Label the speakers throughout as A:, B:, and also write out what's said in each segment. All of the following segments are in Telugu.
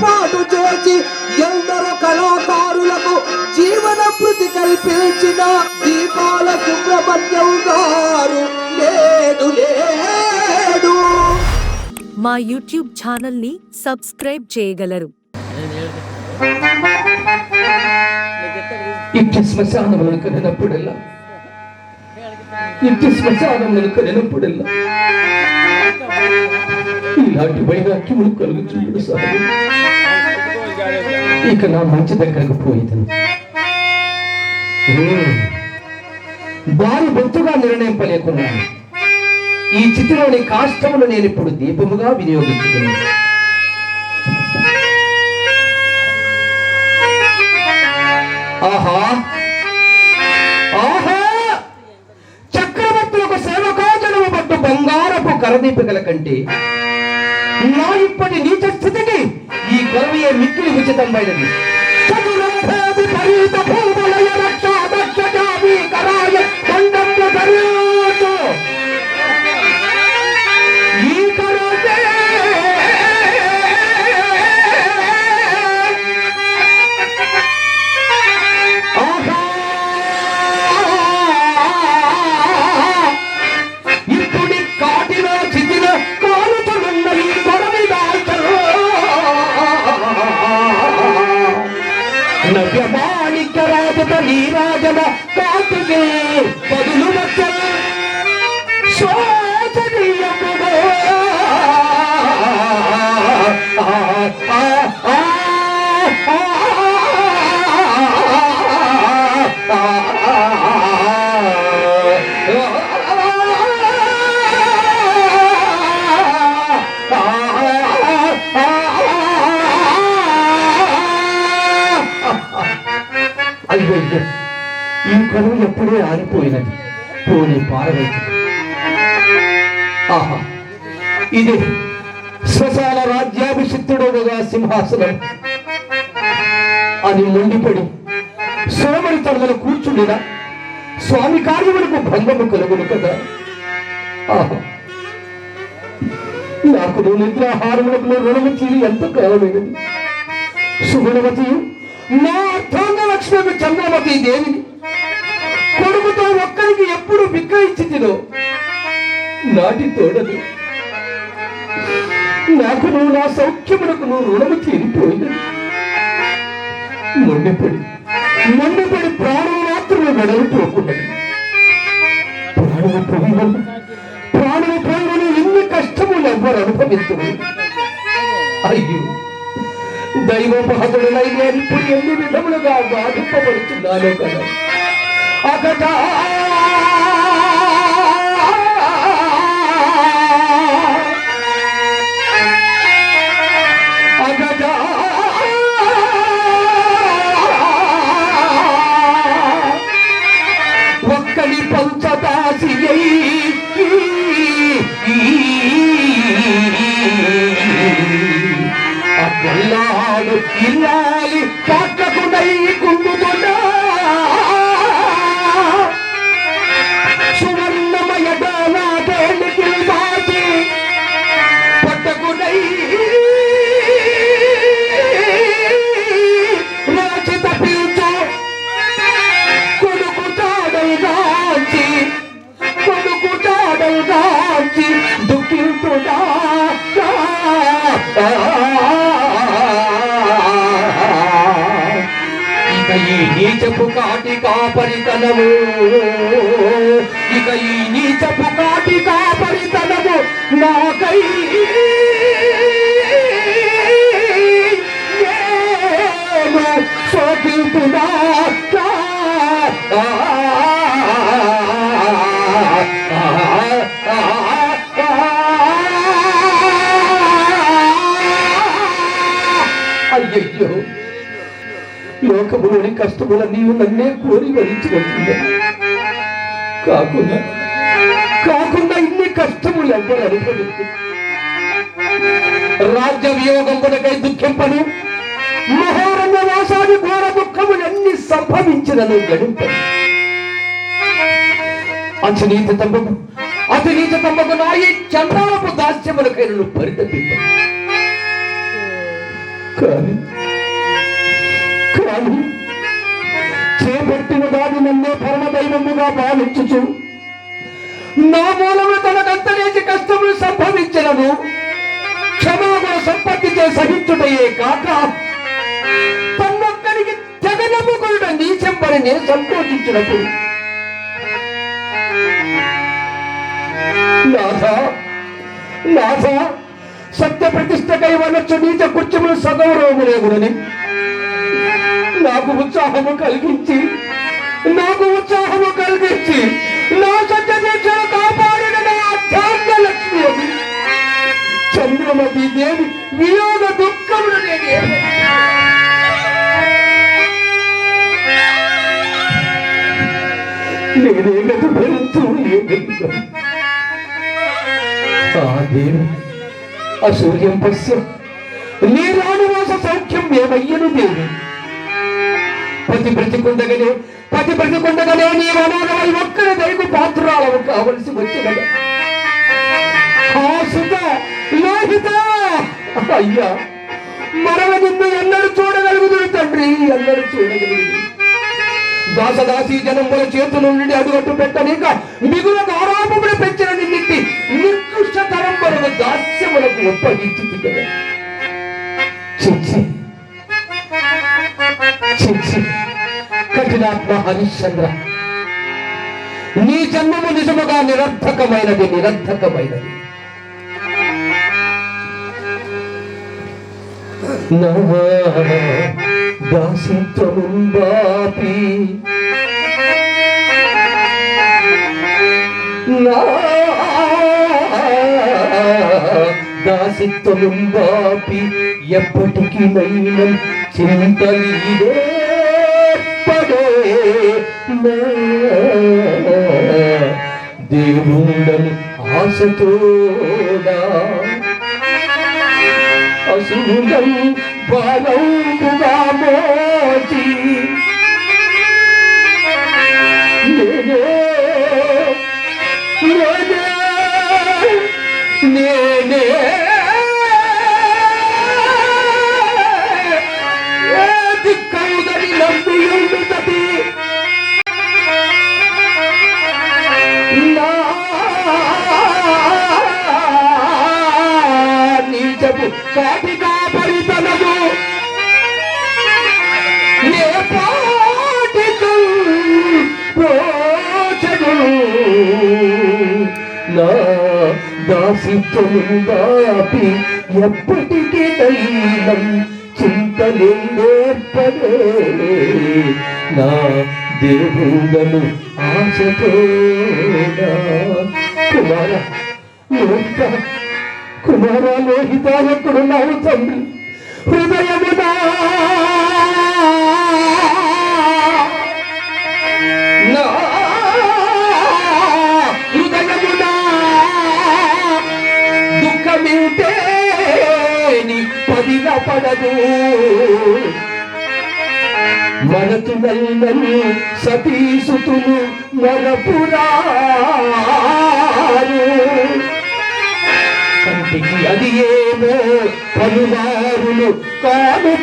A: ఏర్పాటు చేసి ఎందరో కళాకారులకు జీవన భృతి కల్పించిన దీపాల సుబ్రహ్మణ్యం గారు. లేడు లేడు
B: మా యూట్యూబ్ ఛానల్ని సబ్స్క్రైబ్ చేయగలరు.
C: ఇంటి శ్మశానములను కనినప్పుడల్లా ఇంటి శ్మశానములను కనినప్పుడల్లా ఇలాంటి వైరాగ్యములు కలుగుతుంది సార్. ఇక నా మంచి దగ్గరకు పోయేదను భారీ బొత్తుగా నిర్ణయింపలేకున్నాను ఈ చితిలోని కాష్టములు నేను ఇప్పుడు దీపముగా వినియోగించుకున్నాను. ఆహా! ఆహా! చక్రవర్తులకు సేవకాజనము పట్టు బంగారు కరదీపికల కంటే నా ఇప్పటి నీచ స్థితికి ఈ కరవయే మిక్కిలి ఉచితమైనది చతురంభోది పరీత భూములయ దక్ష దక్షజామి కరాయ దండమ్య కరువు ఆరిపోయినది. పోనీ పారవేసి ఆహా. ఇది శ్మశాన రాజ్యాభిషిక్తుడుగా సింహాసనం. అని మొండిపడి సోమరి తనలో కూర్చుండిన స్వామి కార్యములకు భంగము కలుగును కదా. ఆహా. నాకు నువ్వు నిద్రాహారములకు రుణము తీరి ఎంత కాలమైనది సుగుణవతి నా అర్థాంగ లక్ష్మి చంద్రమతి దేవిని కొడుకుతో ఒక్కరికి ఎప్పుడు బిక్క తినో నాటి తోడదు. నాకు నువ్వు నా సౌఖ్యములకు నువ్వు రుణము తీరిపోయింది. మొండిపడి మొండిపడి ప్రాణం మాత్రమే వెడలు వెడలిపోకున్నది ప్రాణము పోయిన ప్రాణము పోయిన ఎన్ని కష్టములు ఎవ్వరు అనుభవించరు. అయ్యో దైవోపహతుడనై నేను ఇప్పుడు ఎన్ని విధములుగా బాధింపబడుతున్నాను కదా. అకట ఒక్కడి పంచదాసి అక్కల్లాడు ఇల్లాలి పక్కకుడై కుండుతుండ ఈ నీచపు కాటి కాపరితనము ఇక ఈ నీచపు కాటి కాపరితనము నాకై. నేను శోకితుడా లోకములోని కష్టముల నీవు నన్నే కోరి వరించినట్లుగా కాకుండా కాకుండా ఇన్ని కష్టములు ఎవ్వరు అనుభవించు? రాజ్య వియోగం కొనకై దుఃఖింపను మహోరంగ వాసాది ఘోర దుఃఖములు ఎన్ని సంభవించినను గడింపను. అచనీత తమ్మకు అతనీత తమ్మకు నా ఈ చంద్రాలపు దాస్యములకై కానీ పరితపింప నన్నే పరమ దైవముగా భావించుచు నా మూలము తనకంతలేచి కష్టములు సంభవించినను క్షమాగుణ సంపత్తి చే సహించుటయే కాక తన్నొక్కరికి తెగనమ్ముకున్న నీచెంబడి నేను సంతోషించినప్పుడు నాథ నాథ సత్య ప్రతిష్టకై వనొచ్చు నీచ కుర్చములు సగౌరవములేగునని నాకు ఉత్సాహము కలిగించి నాకు ఉత్సాహము కలిగించి నా సత్య దీక్షను కాపాడిన నా అధ్యాత్మ లక్ష్మి చంద్రమతి దేవి వియోగ దుఃఖములు నేను నేనే గత భరిస్తూ లేను ఆ దేవి అసూర్యం పశ్య. నీ రాణివాస సౌఖ్యం ఏమయ్యను దేవి? ప్రతి బ్రతికుండగనే పతి బ్రతికుండగనే నీ అనాథమై ఒక్కరి దయకు పాత్రాలు కావలసి వచ్చినది. ఆ లోహిత! అయ్యా మరల నిన్ను ఎన్నడూ చూడగలుగుతుంది తండ్రి ఎన్నడు చూడగలుగుతుంది దాసదాసి జనముల చేతుల నుండి అడుగట్టు పెట్టలేక మిగుల ఆరాపములు పెంచిన నిన్నిట్టి నికృష్ట తరంబరము దాస్యములకు ఒప్పగించింది కదా చిచ్చి చిచ్చి కఠినాత్మ హరిశ్చంద్ర. నీ జన్మము నిజముగా నిరర్థకమైనది నిరర్థకమైనది. దాసిత్వముంబాపి. నా దాసిత్వముంబాపి. ఎప్పటికీ నైనం చింతలీదే దేవుడని ఆశతోడా. అసురం బలంబుగా మోచి. నేనే నేనే నేనే. ఏ నంబియుండు సతి నీచపు పరితనదు నా దాసిత్వము ఎప్పటికీ దైవం చింతలే నా దేవుడను ఆశతో కుమార లోహిత కుమార ఎక్కడున్నావు తండ్రి. హృదయమునా హృదయమునా దుఃఖమింటే నీ పదిల పడదు. మనతు నల్లని సతీసుతులు మరపురారు కంటికి అది ఏమో పలువారులు కానుతూచు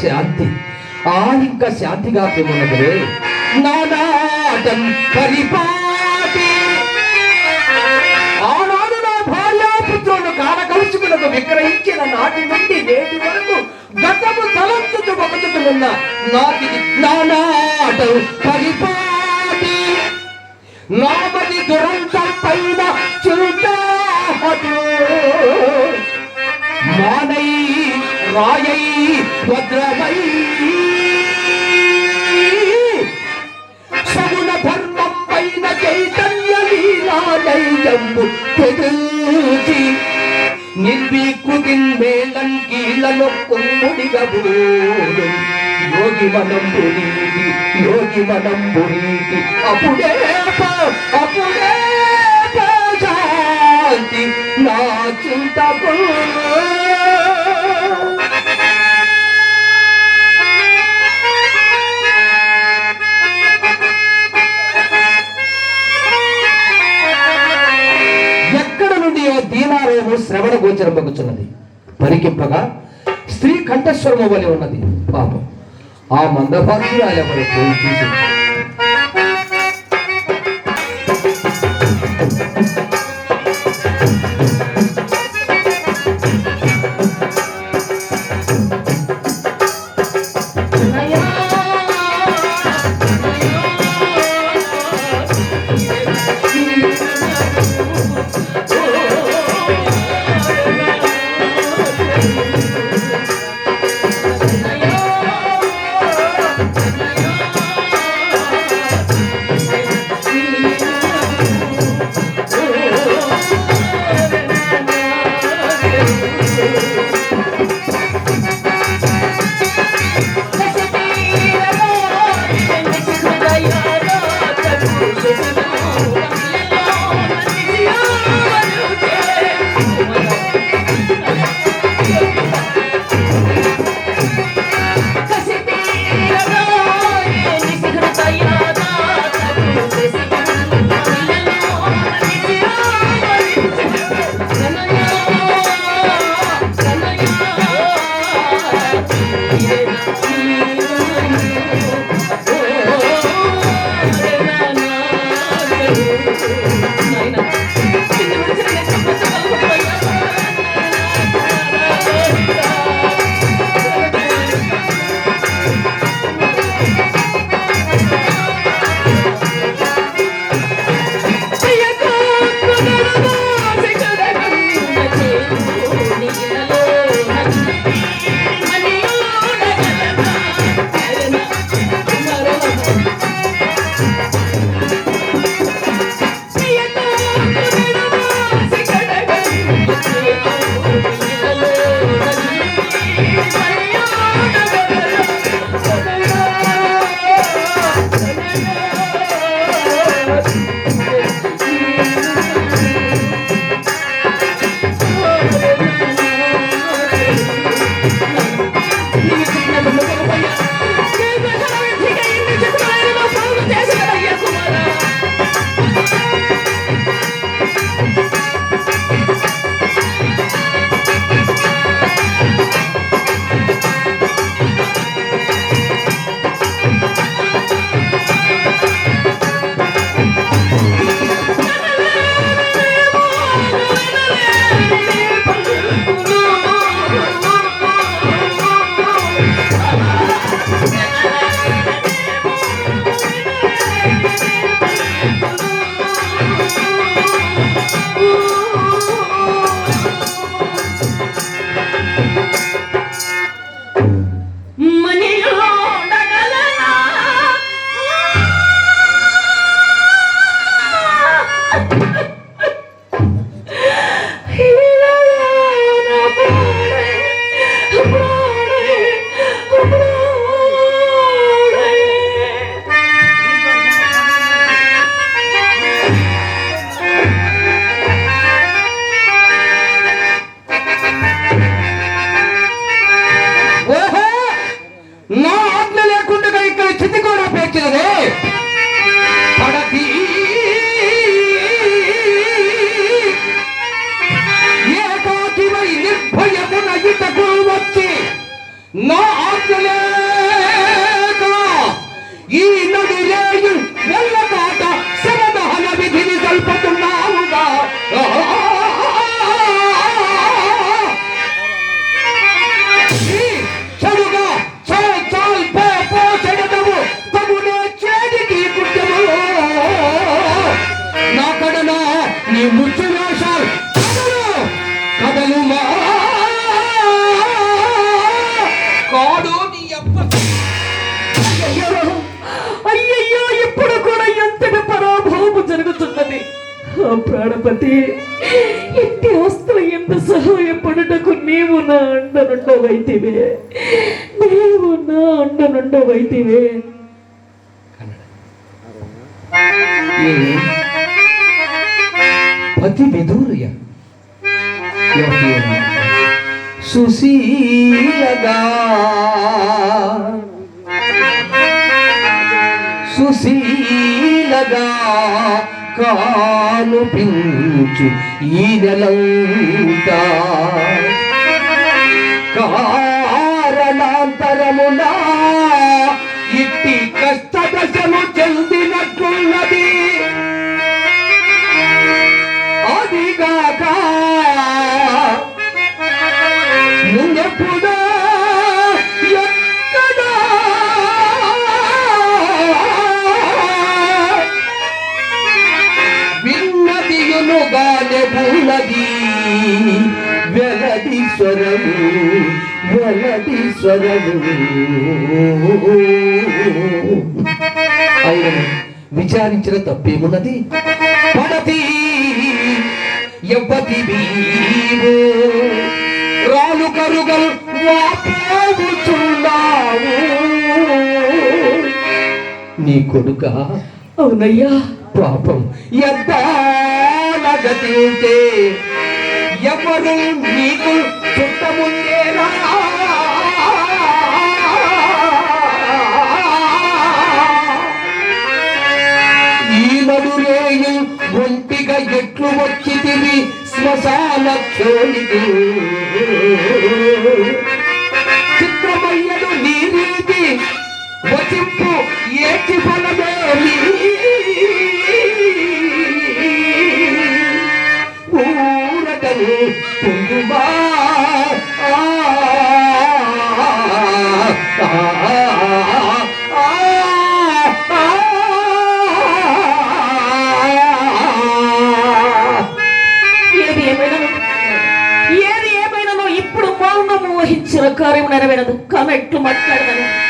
C: శాంతి ఆ ఇంకా శాంతిగా ఉన్నదే నానాదం పరిపాటి. ఆనాడు నా భార్యాపుత్రులను కాలకలుచుకులకు విక్రయించిన నాటి నుండి నేటి వరకు గతము తలంచుతూ ఒకచుతున్న నాటిది నానాటం పరిపాటి. నామది దురంతం పైన చుంటాహటు మానై రాయై వజ్రమై సగుణ ధర్మం పైన చైతన్య లీలాలయంబు తెలిసి
D: నిర్వీకుదిన్ మేళం కీళ్ళలో కొమ్ముడిగబోడు యోగి మనం పురీతి యోగి మనం అప్పుడే జరపగుచున్నది పరికింపగా స్త్రీ కంఠస్వరము వలె ఉన్నది. పాపం. ఆ మందభాగ్యురాలు ఎవరు? పోయి చూసి
E: ఎప్పుడుటకు నీవు
D: నా అండనుండవైతివే నీవు నా అండనుండవైతివే
C: పతి విధూరయ. సుశీలగా. సుశీలగా. కానుపించు ఈ నెలంతా. కారణాంతరమునా ఆయన విచారించిన తప్పేమున్నది? పడతి ఎవ్వతి వీవు రాలు కరుగల్ వాపోవుచున్నావు నీ కొడుక
D: అవునయ్యా.
C: పాపం ఎద్దాలగతింటే ఎవరు నీకు చుట్టముందేరా వచ్చితివి శ్మశాన క్షోణికి చిత్రమయ్యను నీ నీతి వచింపు ఏటి ఫలమేమి
D: உணர வேண்டும் துக்கம் எட்டு மக்கள் வரும்